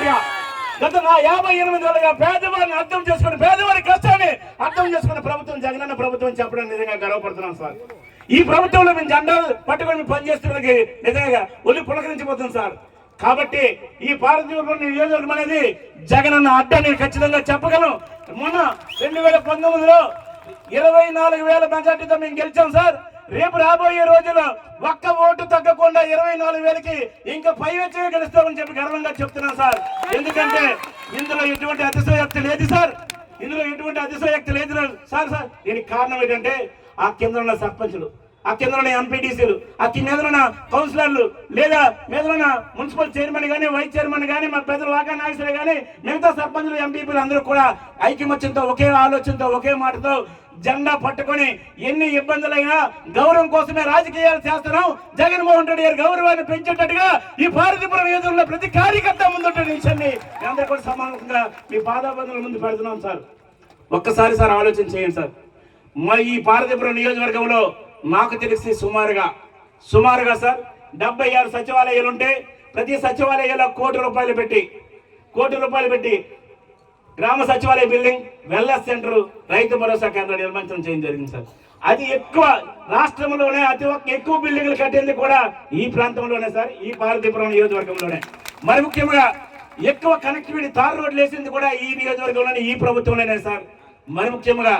మాటగా గత నా యాభై ఎనిమిది ఏళ్ళుగా పేదవారిని అర్థం చేసుకుని పేదవారి కష్టాన్ని అర్థం చేసుకున్న ప్రభుత్వం జగనన్న ప్రభుత్వం చెప్పడం నిజంగా గర్వపడుతున్నాం సార్. ఈ ప్రభుత్వంలో మేము జెండాలు పట్టుకొని పనిచేస్తున్నకి నిజంగా ఒళ్ళు పులకరించిపోతుంది సార్. కాబట్టి ఈ భారతీయ నియోజకవర్గం అనేది జగనన్న అడ్డాన్ని ఖచ్చితంగా చెప్పగలం మొన్న రెండు వేల పంతొమ్మిదిలో ఇరవై నాలుగు వేల మెజార్టీతో మేము గెలిచాం సార్. రేపు రాబోయే రోజుల్లో ఒక్క ఓటు తగ్గకుండా ఇరవై నాలుగు వేలకి ఇంకా పై వచ్చే గెలుస్తామని చెప్పి గర్వంగా చెప్తున్నాను సార్. ఎందుకంటే ఇందులో ఎటువంటి అతిశయోక్తి లేదు సార్. ఇందులో ఎటువంటి అతిశయోక్తి లేదు సార్. సార్ దీనికి కారణం ఏంటంటే ఆ కింద ఉన్న సర్పంచులు. ఆ కింద ఎంపీటీసీలు ఆ కింద కౌన్సిలర్లు లేదా మీద మున్సిపల్ చైర్మన్ కానీ వైస్ చైర్మన్ కానీ మా పెద్దలు వాకా నాగేశ్వరి కానీ మిగతా సర్పంచులు ఎంపీపీలు అందరూ కూడా ఐక్యమత్యంతో ఒకే ఆలోచనతో ఒకే మాటతో జెండా పట్టుకొని ఎన్ని ఇబ్బందులైనా గౌరవం కోసమే రాజకీయాలు చేస్తున్నాం. జగన్మోహన్ రెడ్డి గారి గౌరవాన్ని పెంచేటట్టుగా ఈ భారతీపురం నియోజకవర్గంలో ప్రతి కార్యకర్త ముందుంటే విషయాన్ని అందరూ కూడా సమానంగా మీ బాధాబంధుల ముందు పెడుతున్నాం సార్. ఒక్కసారి సార్ ఆలోచన చేయండి సార్. మరి ఈ భారతీపురం నియోజకవర్గంలో మాకు తెలిసి సుమారుగా సుమారుగా సార్ డెబ్బై ఆరు సచివాలయాలు ఉంటే ప్రతి సచివాలయంలో కోటి రూపాయలు పెట్టి కోటి రూపాయలు పెట్టి గ్రామ సచివాలయ building wellness centre Rythu Bharosa కేంద్రం నిర్మించడం చేయడం జరిగింది సార్. అది ఎక్కువ రాష్ట్రంలోనే అతి ఒక్క ఎక్కువ బిల్డింగ్లు కట్టింది కూడా ఈ ప్రాంతంలోనే సార్ ఈ పార్వతీపురం నియోజకవర్గంలోనే. మరి ముఖ్యంగా ఎక్కువ కనెక్టివిటీ తార్ రోడ్లు వేసింది కూడా ఈ నియోజకవర్గంలోనే ఈ ప్రభుత్వంలోనే సార్. మరి ముఖ్యంగా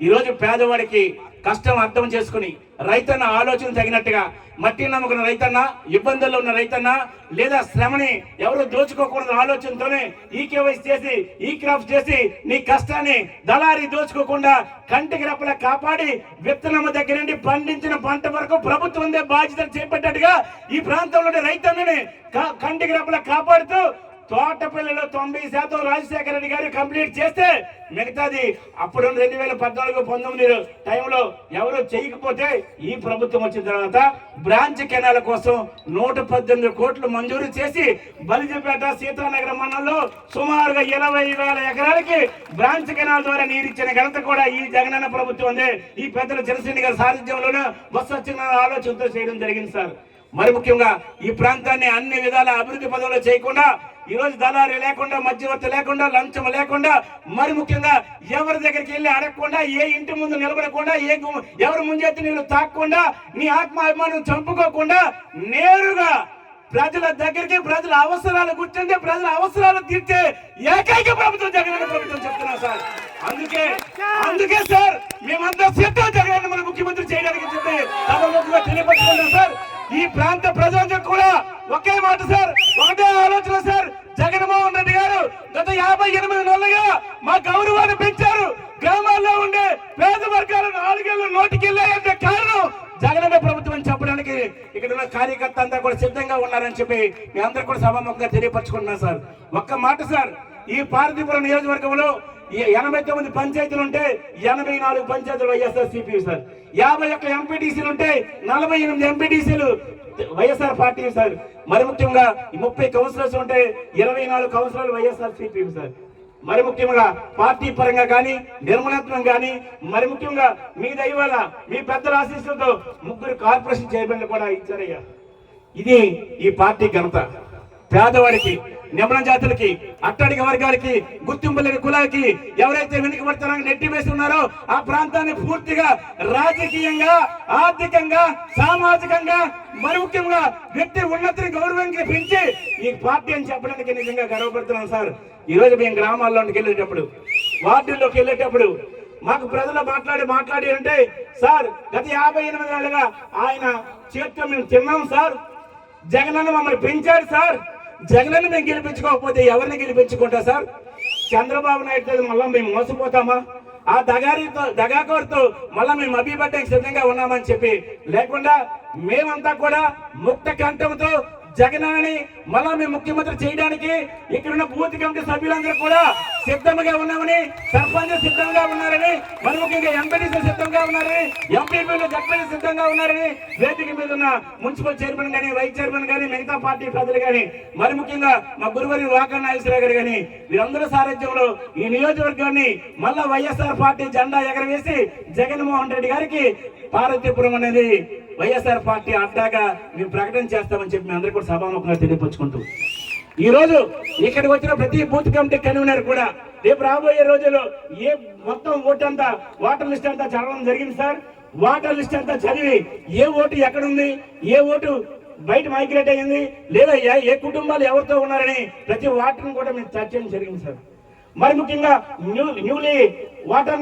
ఈరోజు పేదవాడికి కష్టం అర్థం చేసుకుని రైతన్న ఆలోచన తగినట్టుగా మట్టి నమ్ముకున్న రైతన్న ఇబ్బందుల్లో ఉన్న రైతన్న లేదా శ్రమని ఎవరు దోచుకోకూడదు ఆలోచనతోనే ఈ కేవైసీ చేసి ఈ క్రాఫ్ట్ చేసి నీ కష్టాన్ని దళారి దోచుకోకుండా కంటికి రెప్పలా కాపాడి విత్తనమ్మ దగ్గర నుండి పండించిన పంట వరకు ప్రభుత్వం బాధ్యత చేపట్టినట్టుగా ఈ ప్రాంతంలోని రైతన్నని కంటికి రెప్పలా కాపాడుతూ తోటపల్లిలో తొంభై శాతం రాజశేఖర రెడ్డి గారు కంప్లీట్ చేస్తే మిగతాది అప్పుడు రెండు వేల పద్నాలుగు పంతొమ్మిది టైంలో ఎవరు చేయకపోతే ఈ ప్రభుత్వం వచ్చిన తర్వాత బ్రాంచ్ కెనాల కోసం నూట పద్దెనిమిది కోట్లు మంజూరు చేసి బలిజపేట సీతానగరం మండలంలో సుమారుగా ఇరవై వేల ఎకరాలకి బ్రాంచ్ కెనాల్ ద్వారా నీరిచ్చిన ఘనత కూడా ఈ జగనన్న ప్రభుత్వం ఉంది ఈ పెద్దల జనసేన గారి సారథ్యంలోనే బస్సు వచ్చిన ఆలోచనతో చేయడం జరిగింది సార్. మరి ముఖ్యంగా ఈ ప్రాంతాన్ని అన్ని విధాల అభివృద్ధి పదవులు చేయకుండా ఈ రోజు దళారి లేకుండా మధ్యవర్తి లేకుండా లంచం లేకుండా మరి ముఖ్యంగా ఎవరి దగ్గరికి వెళ్ళి అడగకుండా ఏ ఇంటి ముందు నిలబడకుండా ఏ ఎవరి ముంజెత్తి నీళ్ళు తాకకుండా నీ ఆత్మాభిమానం చంపుకోకుండా నేరుగా ప్రజల దగ్గరికి ప్రజల అవసరాలు గుర్తుంటే ప్రజల అవసరాలు తీర్చే ఏకైక ప్రభుత్వం జగన్ ప్రభుత్వం చెప్తున్నా సార్. అందుకే అందుకే సార్ మేమంతా సిద్ధం జగన్ మన ముఖ్యమంత్రి చేయడానికి చెప్పి తెలియపరుచుకున్నాం సార్. ఈ ప్రాంత ప్రజలందరూ కూడా ఒకే మాట సార్ ఒకటే ఆలోచన సార్. జగన్మోహన్ రెడ్డి గారు గత యాభై ఎనిమిది నెలలుగా మా గౌరవాన్ని పెంచారు. గ్రామాల్లో ఉండే పేద వర్గాలు నాలుగేళ్ళు నోటికెళ్ళాయంటే కారణం జగనన్న ప్రభుత్వం అని చెప్పడానికి ఇక్కడ ఉన్న కార్యకర్త అంతా కూడా సిద్ధంగా ఉన్నారని చెప్పి మీ అందరూ కూడా సభాముఖంగా తెలియపరచుకుంటున్నాను సార్. ఒక్క మాట సార్ ఈ పార్వతీపురం నియోజకవర్గంలో ఈ ఎనభై తొమ్మిది పంచాయతీలు ఉంటే ఎనభై నాలుగు పంచాయతీలు వైఎస్ఆర్ సిపి సార్. యాభై ఒక్క ఎంపీటీసీలు ఉంటే నలభై ఎనిమిది ఎంపీటీసీలు వైఎస్ఆర్ పార్టీ సార్. మరి ముఖ్యంగా ముప్పై కౌన్సిలర్స్ ఉంటే ఇరవై నాలుగు కౌన్సిలర్లు వైఎస్ఆర్ సిపి సార్. మరి ముఖ్యంగా పార్టీ పరంగా కానీ నిర్మలత్వం కానీ మరి ముఖ్యంగా మీ దైవాల మీ పెద్దల ఆశీస్సులతో ముగ్గురు కార్పొరేషన్ చైర్మన్లు కూడా ఇచ్చారయ్యా. ఇది ఈ పార్టీ ఘనత. పేదవాడికి నిమ్మల జాతులకి అట్టడిక వర్గాలకి గుర్తింపు లేని కులాలకి ఎవరైతే వెనుకబడతారని నెట్టి వేసి ఉన్నారో ఆ ప్రాంతాన్ని పూర్తిగా రాజకీయంగా ఆర్థికంగా సామాజికంగా మరి ముఖ్యంగా వ్యక్తి ఉన్నతిని గౌరవంగా పెంచి ఈ పార్టీ అని చెప్పడానికి నిజంగా గర్వపడుతున్నాం సార్. ఈ రోజు మేము గ్రామాల్లోకి వెళ్ళేటప్పుడు వార్డుల్లోకి వెళ్ళేటప్పుడు మాకు ప్రజలు మాట్లాడి మాట్లాడి అంటే సార్ గత యాభై ఎనిమిది ఏళ్ళుగా ఆయన చేతితో మేము తిన్నాం సార్. జగనన్న మమ్మల్ని పెంచారు సార్. జగన్ మేము గెలిపించుకోకపోతే ఎవరిని గెలిపించుకుంటా సార్? చంద్రబాబు నాయుడు మళ్ళీ మేము మోసపోతామా? ఆ దగారితో దగాకోరుతో మళ్ళీ మేము అభిపడ్డానికి సిద్ధంగా ఉన్నామని చెప్పి లేకుండా మేమంతా కూడా ముక్త కంఠంతో జగనని మళ్ళా మేము ముఖ్యమంత్రి చేయడానికి ఇక్కడున్న బూత్ కమిటీ సభ్యులందరూ కూడా సిద్ధంగా ఉన్నామని సర్పంచ్ సిద్ధంగా ఉన్నారని మరి ముఖ్యంగా ఎంపీటీసీ సిద్ధంగా ఉన్నారని ఎంపీపీలు జడ్పీ సిద్ధంగా ఉన్నారని వేదిక మీద ఉన్న మున్సిపల్ చైర్మన్ కానీ వైస్ చైర్మన్ కానీ మిగతా పార్టీ ప్రజలు గానీ మరి ముఖ్యంగా మా గురువారి వాకా నాగేశ్వరరావు గారు గానీ వీరందరూ సారథ్యంలో ఈ నియోజకవర్గాన్ని మళ్ళా వైఎస్ఆర్ పార్టీ జెండా ఎగరవేసి జగన్మోహన్ రెడ్డి గారికి పార్వతీపురం అనేది వైఎస్ఆర్ పార్టీ అడ్డాగా మేము ప్రకటన చేస్తామని చెప్పి మేము అందరికీ కూడా సభాముఖంగా తెలియపరుచుకుంటూ. ఈ రోజు ఇక్కడికి వచ్చిన ప్రతి బూత్ కమిటీ కన్వీనర్ కూడా రేపు రాబోయే రోజుల్లో ఏ మొత్తం ఓటు అంతా ఓటర్ లిస్ట్ అంతా చదవడం జరిగింది సార్. ఓటర్ లిస్ట్ అంతా చదివి ఏ ఓటు ఎక్కడుంది ఏ ఓటు బయట మైగ్రేట్ అయ్యింది లేదా ఏ- కుటుంబాలు ఎవరితో ఉన్నారని ప్రతి ఓటర్ని కూడా మేము చర్చ చేయడం జరిగింది సార్. మరి ముఖ్యంగా న్యూ న్యూలీ వాటర్